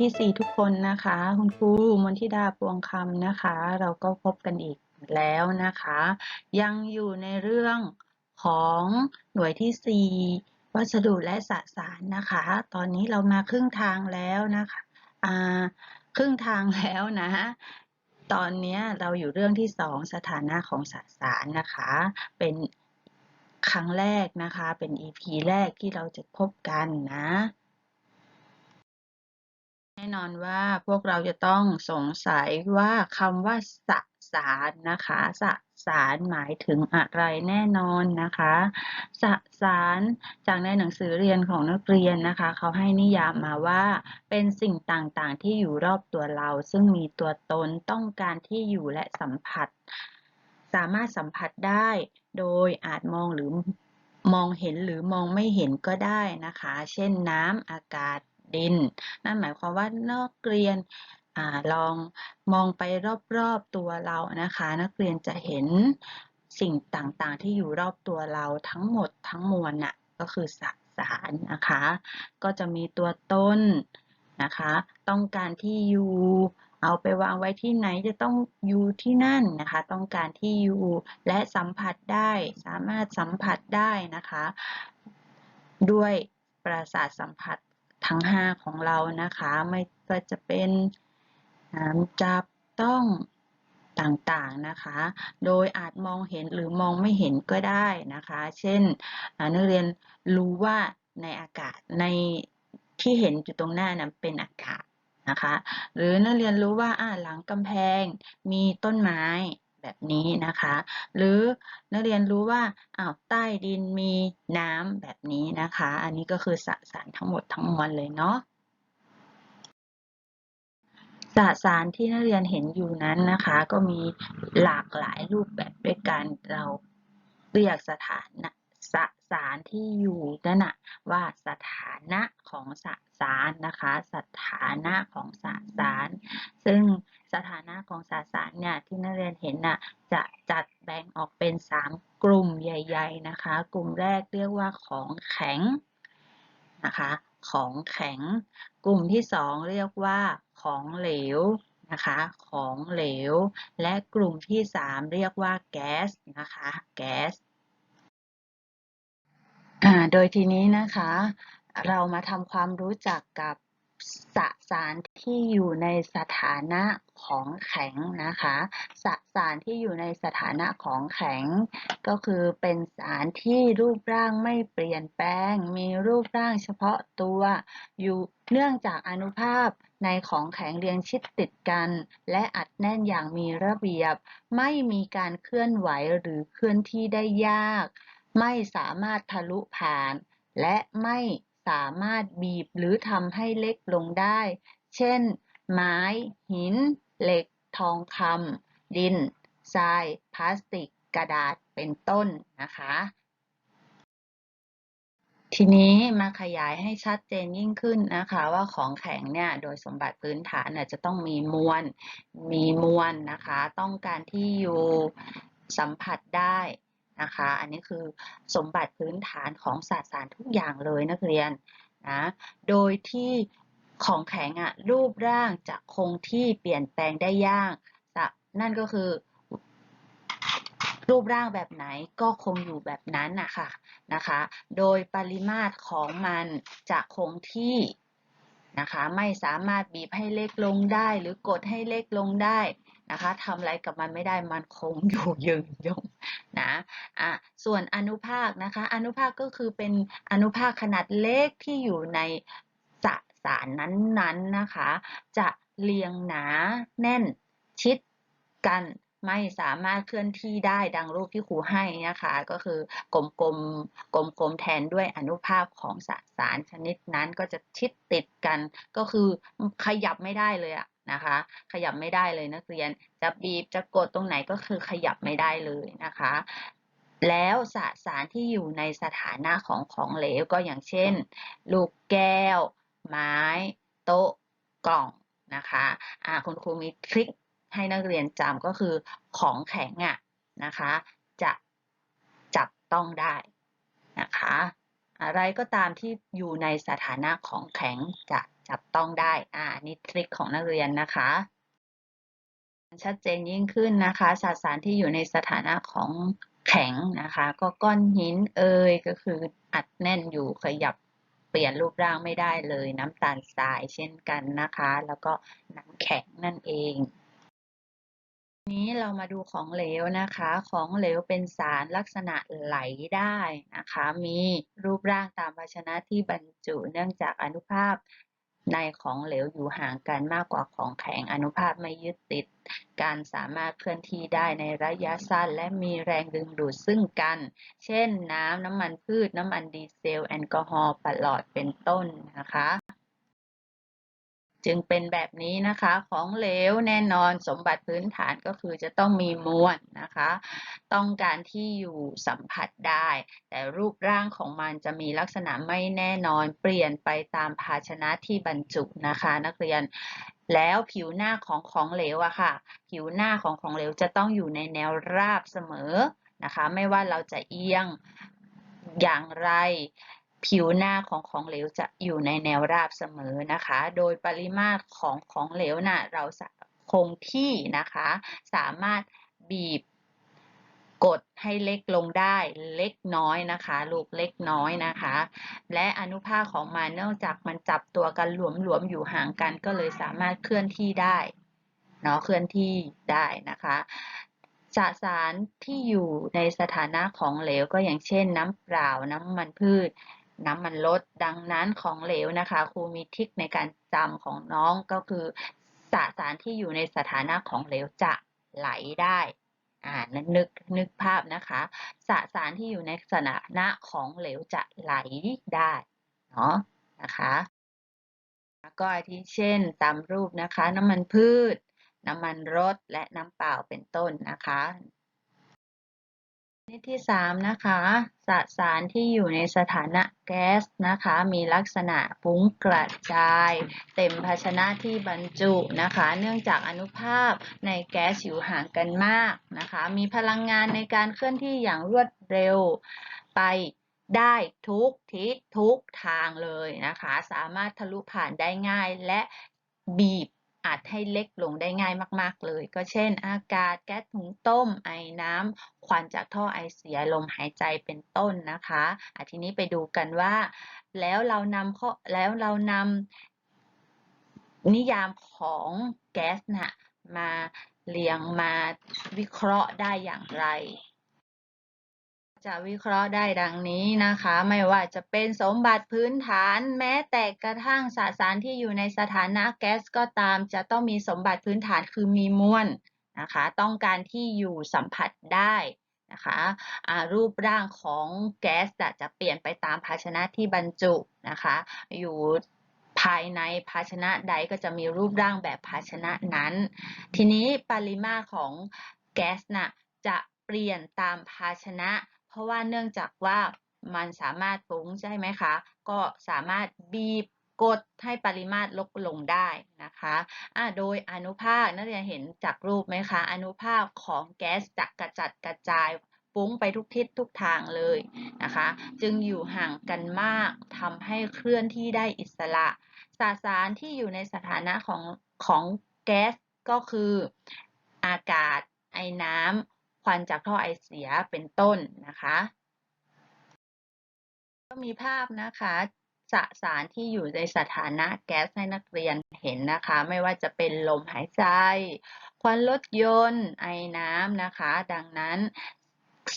ที่ 4 ทุกคนนะคะ คุณครูมนทิดาพวงคำนะคะ เราก็พบกันอีกแล้วนะคะ ยังอยู่ในเรื่องของหน่วยที่ 4 วัสดุและสสารนะคะ ตอนนี้เรามาครึ่งทางแล้วนะคะอ่าครึ่งทางแล้วนะตอนนี้เราอยู่เรื่องที่ 2 สถานะของสสารนะคะ เป็นครั้งแรกนะคะ เป็น EP แรกที่เราจะพบกันนะ แน่นอนว่าพวกเราจะต้องสงสัยว่าคำว่าสสารนะคะสสารหมายถึงอะไรแน่นอนนะคะสสารจากในหนังสือเรียนของนักเรียนนะคะเขาให้นิยามมาว่า เป็นสิ่งต่างๆ ที่อยู่รอบตัวเรา ซึ่งมีตัวตนต้องการที่อยู่และสัมผัส สามารถสัมผัสได้ โดยอาจมองหรือมองเห็นหรือมองไม่เห็นก็ได้นะคะ เช่นน้ำอากาศ ดิน นั่นหมายความว่านักเรียนอลองมองไปรอบๆตัวเรานะคะ นักเรียนจะเห็นสิ่งต่างๆ ที่อยู่รอบตัวเราทั้งหมดทั้งมวลน่ะก็คือสสารนะคะ ก็จะมีตัวต้นนะคะ ต้องการที่อยู่เอาไปวางไว้ที่ไหนจะต้องอยู่ที่นั่นนะคะ ต้องการที่อยู่และสัมผัสได้สามารถสัมผัสได้นะคะ ด้วยประสาทสัมผัส ทั้ง 5 ของเรานะคะ ไม่ว่าจะเป็นจับต้องต่างๆนะคะ โดยอาจมองเห็นหรือมองไม่เห็นก็ได้นะคะ เช่นนักเรียนรู้ว่าในอากาศในที่เห็นอยู่ตรงหน้านะเป็นอากาศนะคะ หรือนักเรียนรู้ว่าหลังกำแพงมีต้นไม้ แบบนี้นะคะ หรือนักเรียนรู้ว่าอ้าวใต้ดินมีน้ำแบบนี้นะคะ อันนี้ก็คือสสารทั้งหมดทั้งมวลเลยเนาะสสารที่นักเรียนเห็นอยู่นั้นนะคะ ก็มีหลากหลายรูปแบบด้วยกันเราเรียกสถานะ สสารที่อยู่นั่นน่ะว่าสถานะของสสารนะคะ สถานะของสสาร ซึ่งสถานะของสสารเนี่ยที่นักเรียนเห็นน่ะจะจัดแบ่งออกเป็น 3 กลุ่มใหญ่ ๆนะคะ กลุ่มแรกเรียกว่าของแข็งนะคะของแข็ง กลุ่มที่ 2 เรียกว่าของเหลวนะคะ ของเหลว และกลุ่มที่ 3 เรียกว่าแก๊สนะคะ แก๊ส โดยทีนี้นะคะ เรามาทำความรู้จักกับสสารที่อยู่ในสถานะของแข็งนะคะสสารที่อยู่ในสถานะของแข็ง ก็คือเป็นสารที่รูปร่างไม่เปลี่ยนแปลง มีรูปร่างเฉพาะตัว อยู่เนื่องจากอนุภาพในของแข็งเรียงชิดติดกัน และอัดแน่นอย่างมีระเบียบ ไม่มีการเคลื่อนไหวหรือเคลื่อนที่ได้ยาก ไม่สามารถทะลุผ่าน และไม่สามารถบีบหรือทำให้เล็กลงได้ เช่น ไม้ หิน เหล็ก ทองคำดิน ทราย พลาสติก กระดาษ เป็นต้นนะคะ ทีนี้มาขยายให้ชัดเจนยิ่งขึ้นนะคะว่าของแข็งเนี่ยโดยสมบัติพื้นฐานเนี่ยจะต้องมีมวล มีมวลนะคะ ต้องการที่อยู่สัมผัสได้ นะคะ อันนี้คือสมบัติพื้นฐานของสสารทุกอย่างเลยนักเรียนนะ โดยที่ของแข็งอะรูปร่างจะคงที่เปลี่ยนแปลงได้ยากนั่นก็คือ รูปร่างแบบไหนก็คงอยู่แบบนั้นนะคะนะคะ โดยปริมาตรของมันจะคงที่นะคะ ไม่สามารถบีบให้เล็กลงได้ หรือกดให้เล็กลงได้ นะคะทำอะไรกับมันไม่ได้มันคงอยู่ยืนยงนะอะส่วนอนุภาคนะคะ อนุภาคก็คือเป็นอนุภาคขนาดเล็กที่อยู่ในสสารนั้นๆนนะคะ จะเรียงหนาแน่นชิดกันไม่สามารถเคลื่อนที่ได้ดังรูปที่ครูให้นะคะ ก็คือกลมๆกลมๆแทนด้วยอนุภาคของสสารชนิดนั้นก็จะชิดติดกัน ก็คือขยับไม่ได้เลยอะ นะคะ ขยับไม่ได้เลยนักเรียน จะบีบจะกดตรงไหนก็คือขยับไม่ได้เลยนะคะ แล้วสสารที่อยู่ในสถานะของของเหลวก็อย่างเช่น ลูกแก้ว ไม้ โต๊ะ กล่องนะคะอ่าคุณครูมีทริคให้นักเรียนจำก็คือของแข็งอะนะคะ จะจับต้องได้นะคะ อะไรก็ตามที่อยู่ในสถานะของแข็งจะจับต้องได้ อ่านี่ทริคของนักเรียนนะคะ ชัดเจนยิ่งขึ้นนะคะสสารที่อยู่ในสถานะของแข็งนะคะ ก็ก้อนหินเอ่ยก็คืออัดแน่นอยู่ขยับเปลี่ยนรูปร่างไม่ได้เลย น้ำตาลทรายเช่นกันนะคะ แล้วก็น้ำแข็งนั่นเอง นี้เรามาดูของเหลวนะคะ ของเหลวเป็นสารลักษณะไหลได้นะคะ มีรูปร่างตามภาชนะที่บรรจุเนื่องจากอนุภาพในของเหลวอยู่ห่างกันมากกว่าของแข็ง อนุภาพไม่ยึดติดการสามารถเคลื่อนที่ได้ในระยะสั้น และมีแรงดึงดูดซึ่งกัน เช่น น้ำ น้ำมันพืช น้ำมันดีเซล แอลกอฮอล์ ปลอด เป็นต้นนะคะ จึงเป็นแบบนี้นะคะของเหลวแน่นอนสมบัติพื้นฐานก็คือจะต้องมีมวลนะคะ ต้องการที่อยู่สัมผัสได้ แต่รูปร่างของมันจะมีลักษณะไม่แน่นอนเปลี่ยนไปตามภาชนะที่บรรจุนะคะ นักเรียนแล้วผิวหน้าของของเหลวอะค่ะ ผิวหน้าของของเหลวจะต้องอยู่ในแนวราบเสมอนะคะ ไม่ว่าเราจะเอียงอย่างไร ผิวหน้าของของเหลวจะอยู่ในแนวราบเสมอนะคะ โดยปริมาตรของของเหลวน่ะเราคงที่นะคะ สามารถบีบกดให้เล็กลงได้เล็กน้อยนะคะ ลูกเล็กน้อยนะคะ และอนุภาคของมันเนื่องจากมันจับตัวกันหลวมๆอยู่ห่างกันก็เลยสามารถเคลื่อนที่ได้เนาะเคลื่อนที่ได้นะคะสสารที่อยู่ในสถานะของเหลวก็อย่างเช่นน้ำเปล่าน้ำมันพืช น้ำมันลด ดังนั้นของเหลวนะคะ ครูมีทิคในการจำของน้องก็คือสสารที่อยู่ในสถานะของเหลวจะไหลได้อ่านึกนึกภาพนะคะสสารที่อยู่ในสถานะของเหลวจะไหลได้เนาะนะคะก็อาทิเช่นตามรูปนะคะ น้ำมันพืช น้ำมันรถและน้ำเปล่าเป็นต้นนะคะ ชนิดที่3นะคะ สสารที่อยู่ในสถานะแก๊สนะคะ มีลักษณะฟุ้งกระจาย เต็มภาชนะที่บรรจุนะคะ เนื่องจากอนุภาพในแก๊สอยู่ห่างกันมากนะคะ มีพลังงานในการเคลื่อนที่อย่างรวดเร็วไปได้ทุกทิศทุกทางเลยนะคะ สามารถทะลุผ่านได้ง่ายและบีบ อาจให้เล็กลงได้ง่ายมาก ๆ เลย ก็เช่น อากาศแก๊สถุงต้ม ไอน้ำควันจากท่อไอเสียลมหายใจเป็นต้นนะคะอทีนี้ไปดูกันว่า แล้วเรานำข้อแล้วเรานำนิยามของแก๊สนะมาเรียงมาวิเคราะห์ได้อย่างไร จะวิเคราะห์ได้ดังนี้นะคะ ไม่ว่าจะเป็นสมบัติพื้นฐานแม้แต่กระทั่งสสารที่อยู่ในสถานะแก๊สก็ตาม จะต้องมีสมบัติพื้นฐานคือมีมวลนะคะ ต้องการที่อยู่สัมผัสได้นะคะรูปร่างของแก๊สจะเปลี่ยนไปตามภาชนะที่บรรจุนะคะ อยู่ภายในภาชนะใดก็จะมีรูปร่างแบบภาชนะนั้น ทีนี้ปริมาตรของแก๊สน่ะจะเปลี่ยนตามภาชนะ เพราะว่าเนื่องจากว่ามันสามารถฟุ้งใช่ไหมคะ ก็สามารถบีบกดให้ปริมาตรลดลงได้นะคะะโดยอนุภาคนักเรียนเห็นจากรูปไหมคะ อนุภาคของแก๊สจะกระจัดกระจายฟุ้งไปทุกทิศทุกทางเลยนะคะ จึงอยู่ห่างกันมากทำให้เคลื่อนที่ได้อิสระสสารที่อยู่ในสถานะของของแก๊สก็คืออากาศ ไอน้ำ ควันจากท่อไอเสียเป็นต้นนะคะ ก็มีภาพนะคะสสารที่อยู่ในสถานะแก๊สให้นักเรียนเห็นนะคะ ไม่ว่าจะเป็นลมหายใจ ควันรถยนต์ ไอน้ำนะคะ ดังนั้น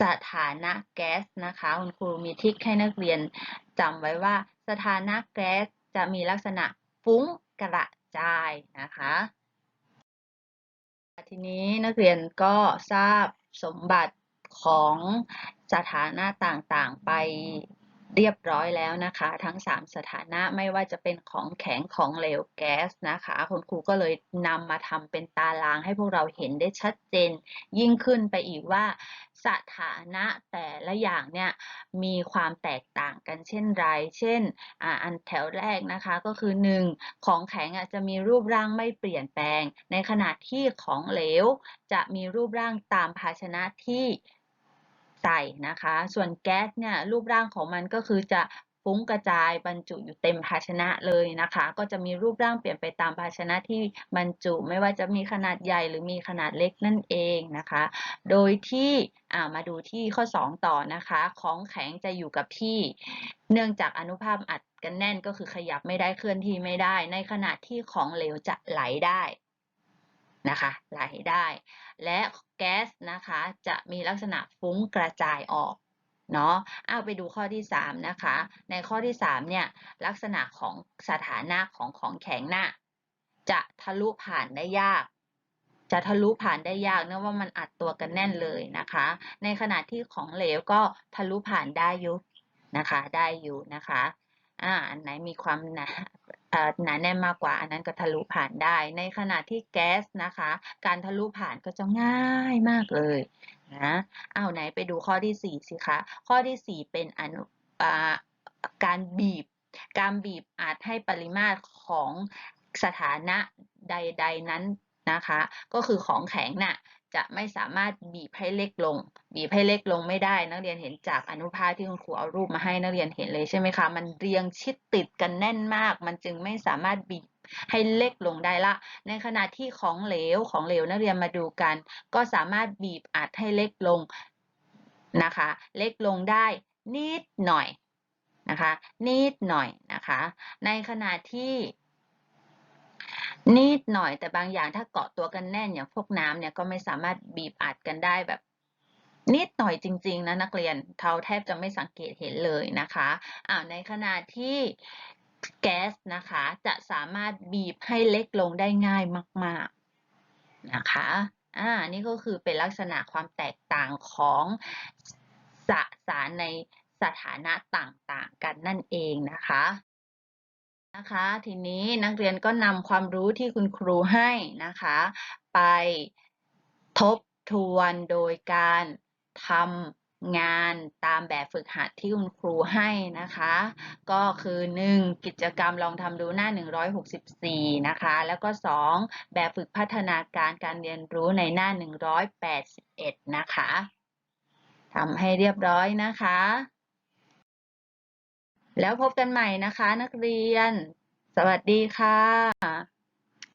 สถานะแก๊สนะคะ คุณครูมีทิกให้นักเรียนจำไว้ว่าสถานะแก๊สจะมีลักษณะฟุ้งกระจายนะคะ ทีนี้นักเรียนก็ทราบ สมบัติของสถานะต่าง ๆ ไป เรียบร้อยแล้วนะคะ ทั้ง 3 สถานะไม่ว่าจะเป็นของแข็งของเหลวแก๊สนะคะ คุณครูก็เลยนำมาทำเป็นตารางให้พวกเราเห็นได้ชัดเจน ยิ่งขึ้นไปอีกว่า สถานะแต่ละอย่างเนี่ยมีความแตกต่างกันเช่นไร เช่นออันแถวแรกนะคะก็คือ 1 ของแข็งจะมีรูปร่างไม่เปลี่ยนแปลง ในขณะที่ของเหลวจะมีรูปร่างตามภาชนะที่ ใส่นะคะ ส่วนแก๊สเนี่ยรูปร่างของมันก็คือจะฟุ้งกระจายบรรจุอยู่เต็มภาชนะเลยนะคะ ก็จะมีรูปร่างเปลี่ยนไปตามภาชนะที่บรรจุ ไม่ว่าจะมีขนาดใหญ่หรือมีขนาดเล็กนั่นเองนะคะ โดยที่มาดูที่ข้อ 2 ต่อนะคะ ของแข็งจะอยู่กับที่ เนื่องจากอนุภาคอัดกันแน่นก็คือขยับไม่ได้เคลื่อนที่ไม่ได้ ในขณะที่ของเหลวจะไหลได้ นะคะไหลได้ และแก๊สนะคะจะมีลักษณะฟุ้งกระจายออกเนาะเอาไปดูข้อที่ 3 นะคะ ในข้อที่3เนี่ยลักษณะของสถานะของของแข็งน่ะจะทะลุผ่านได้ยาก จะทะลุผ่านได้ยากเนื่องว่ามันอัดตัวกันแน่นเลยนะคะ ในขณะที่ของเหลวก็ทะลุผ่านได้อยู่นะคะ ได้อยู่นะคะอ่าอันไหนมีความหนา หนาแน่นมากกว่าอันนั้นก็ทะลุผ่านได้ ในขณะที่แก๊สนะคะ การทะลุผ่านก็จะง่ายมากเลยนะเอาไหนไปดูข้อที่สี่สิคะ ข้อที่สี่เป็นอนุการบีบ การบีบอาจให้ปริมาตรของสถานะใด ๆ นั้น นะคะ ก็คือของแข็งน่ะจะไม่สามารถบีบให้เล็กลง บีบให้เล็กลงไม่ได้ นักเรียนเห็นจากอนุภาคที่คุณครูเอารูปมาให้นักเรียนเห็นเลยใช่ไหมคะ มันเรียงชิดติดกันแน่นมาก มันจึงไม่สามารถบีบให้เล็กลงได้ละ ในขณะที่ของเหลวของเหลวนักเรียนมาดูกัน ก็สามารถบีบอัดให้เล็กลงนะคะ เล็กลงได้นิดหน่อยนะคะ นิดหน่อยนะคะ ในขณะที่ นิดหน่อยแต่บางอย่างถ้าเกาะตัวกันแน่นอย่างพวกน้ำเนี่ยก็ไม่สามารถบีบอัดกันได้แบบ นิดหน่อยจริง ๆ นะนักเรียนเราแทบจะไม่สังเกตเห็นเลยนะคะอ่าในขณะที่แก๊สนะคะจะสามารถบีบให้เล็กลงได้ง่ายมาก ๆนะคะอ่านี่ก็คือเป็นลักษณะความแตกต่างของสสารในสถานะต่างๆ กันนั่นเองนะคะ นะคะ ทีนี้นักเรียนก็นำความรู้ที่คุณครูให้นะคะ ไปทบทวนโดยการทำงานตามแบบฝึกหัดที่คุณครูให้นะคะ ก็คือ 1. กิจกรรมลองทำดูหน้า 164 นะคะ แล้วก็ 2. แบบฝึกพัฒนาการการเรียนรู้ในหน้า 181 นะคะทำให้เรียบร้อยนะคะ แล้วพบกันใหม่นะคะ นักเรียน สวัสดีค่ะ